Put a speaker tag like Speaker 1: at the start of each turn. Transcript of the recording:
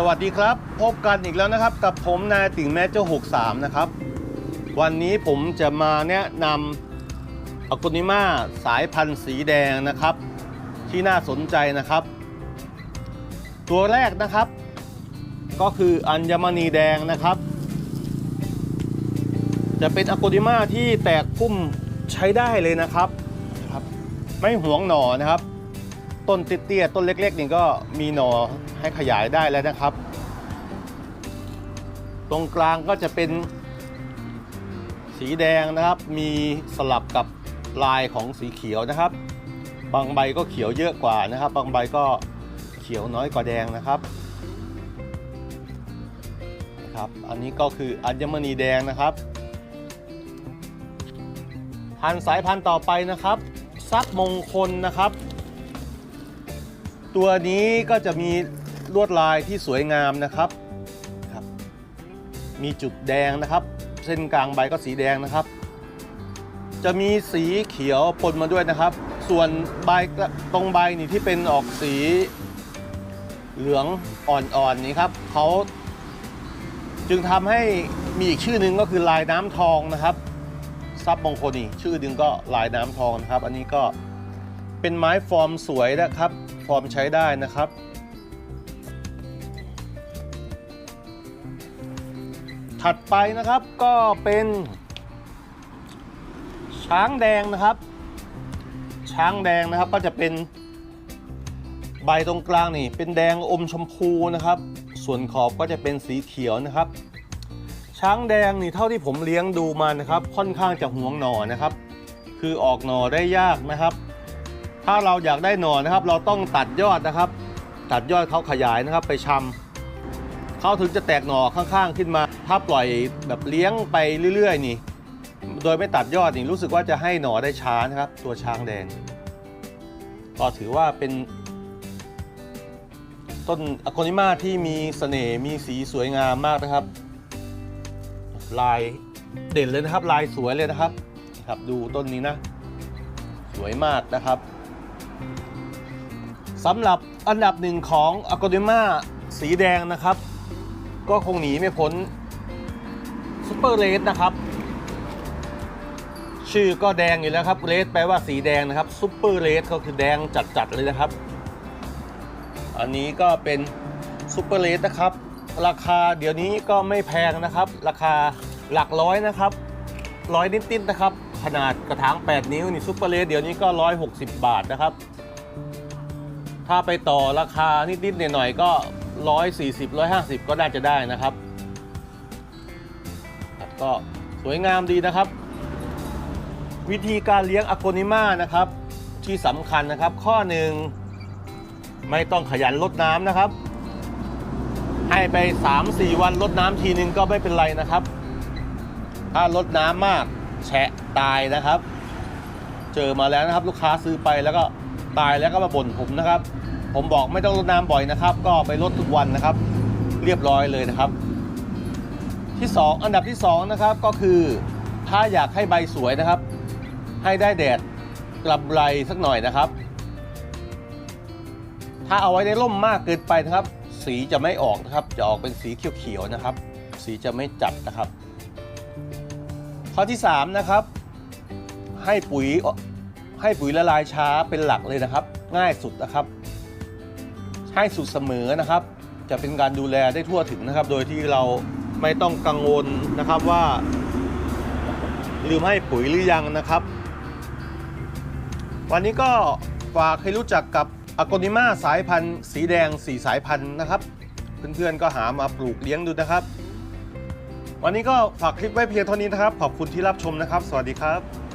Speaker 1: สวัสดีครับ พบกันอีกแล้วนะครับ กับผมนายติ่งแมเจ้า63 นะครับ วันนี้ผมจะมาแนะนำอากุนิมาสายพันธุ์สีแดงนะครับ ที่น่าสนใจนะครับ ตัวแรกนะครับ ก็คืออัญมณีแดงนะครับ จะเป็นอากุนิมาที่แตกพุ่มใช้ได้เลยนะครับครับ ไม่หวงหน่อนะครับ ต้นเตี้ยๆต้นเล็กๆนี่ก็มีหน่อให้ขยายได้แล้วนะครับ ตรงกลางก็จะเป็นสีแดงนะครับ มีสลับกับลายของสีเขียวนะครับ บางใบก็เขียวเยอะกว่านะครับ บางใบก็เขียวน้อยกว่าแดงนะครับนะครับอันนี้ก็คืออัญมณีแดงนะครับ พันสายพันธุ์ต่อไปนะครับ ซักมงคลนะครับ ตัวนี้ก็จะมีลวดลายที่สวยงามนะครับครับ มีจุดแดงนะครับ เส้นกลางใบก็สีแดงนะครับ จะมีสีเขียวปนมาด้วยนะครับ ส่วนใบตรงใบนี่ที่เป็นออกสีเหลืองอ่อนๆนี้ครับเขาจึงทำให้มีอีกชื่อหนึ่งก็คือลายน้ำทองนะครับซับมงคลนี่ชื่อหนึ่งก็ลายน้ำทองนะครับ อันนี้ก็ เป็นไม้ฟอร์มสวยนะครับ ฟอร์มใช้ได้นะครับ ถัดไปนะครับก็เป็น ช้างแดงนะครับ ช้างแดงนะครับก็จะเป็นใบตรงกลางนี่เป็นแดงอมชมพูนะครับ ส่วนขอบก็จะเป็นสีเขียวนะครับ ช้างแดงนี่เท่าที่ผมเลี้ยงดูมานะครับ ค่อนข้างจะห่วงหน่อนะครับ คือออกหน่อได้ยากนะครับ ถ้าเราอยากได้หน่อนะครับ เราต้องตัดยอดนะครับ ตัดยอดเขาขยายนะครับไปชำเขาถึงจะแตกหน่อข้างๆขึ้นมา ถ้าปล่อยแบบเลี้ยงไปเรื่อย ๆ นี่ โดยไม่ตัดยอดนี่รู้สึกว่าจะให้หน่อได้ช้านะครับ ตัวช้างแดงก็ถือว่าเป็นต้นอโกนิมาที่มีเสน่ห์มีสีสวยงามมากนะครับ ลายเด่นเลยนะครับ ลายสวยเลยนะครับครับ ดูต้นนี้นะ สวยมากนะครับ สำหรับอันดับหนึ่งของอ g ก d ิมาสีแดงนะครับ ก็คงหนีไม่พ้นซูเปอร์เลสนะครับ ชื่อก็แดงอยู่แล้วครับเลสแปลว่าสีแดงนะครับซูเปอร์เลสก็คือแดงจัดๆเลยนะครับ อันนี้ก็เป็นซูเปอร์เลสนะครับ ราคาเดี๋ยวนี้ก็ไม่แพงนะครับ ราคาหลักร้อยนะครับร้อยนิดๆนะครับ ขนาดกระถาง 8 นิ้วนี่ซูเปอร์เลสเดี๋ยวนี้ก็ 160 บาทนะครับ ถ้าไปต่อราคานิดๆหน่อยๆก็ 140 150 ก็น่าจะได้นะครับ ก็สวยงามดีนะครับ วิธีการเลี้ยงอโกนิมานะครับ ที่สำคัญนะครับ ข้อหนึ่งไม่ต้องขยันลดน้ำนะครับให้ไป 3-4 วันลดน้ำทีนึงก็ไม่เป็นไรนะครับ ถ้าลดน้ำมาก ตายนะครับ เจอมาแล้วนะครับ ลูกค้าซื้อไปแล้วก็ตายแล้วก็มาบ่นผมนะครับ ผมบอกไม่ต้องลดน้ำบ่อยนะครับ ก็ไปลดทุกวันนะครับ เรียบร้อยเลยนะครับ ที่ 2 อันดับที่2นะครับก็คือถ้าอยากให้ใบสวยนะครับ ให้ได้แดดกลับไรสักหน่อยนะครับ ถ้าเอาไว้ในร่มมากเกินไปนะครับ สีจะไม่ออกนะครับ จะออกเป็นสีเขียวๆนะครับ สีจะไม่จัดนะครับ ข้อที่ 3 นะครับ ให้ปุ๋ยให้ปุ๋ยละลายช้าเป็นหลักเลยนะครับ ง่ายสุดนะครับ ให้สุดเสมอนะครับ จะเป็นการดูแลได้ทั่วถึงนะครับ โดยที่เราไม่ต้องกังวลนะครับว่า ลืมให้ปุ๋ยหรือยังนะครับ วันนี้ก็ฝากให้รู้จักกับอ g กนิมาสายพันธุ์ สีแดง4สายพันธุ์นะครับ เพื่อนๆก็หามาปลูกเลี้ยงดูนะครับ วันนี้ก็ฝากคลิปไว้เพียงเท่านี้นะครับ ขอบคุณที่รับชมนะครับ สวัสดีครับ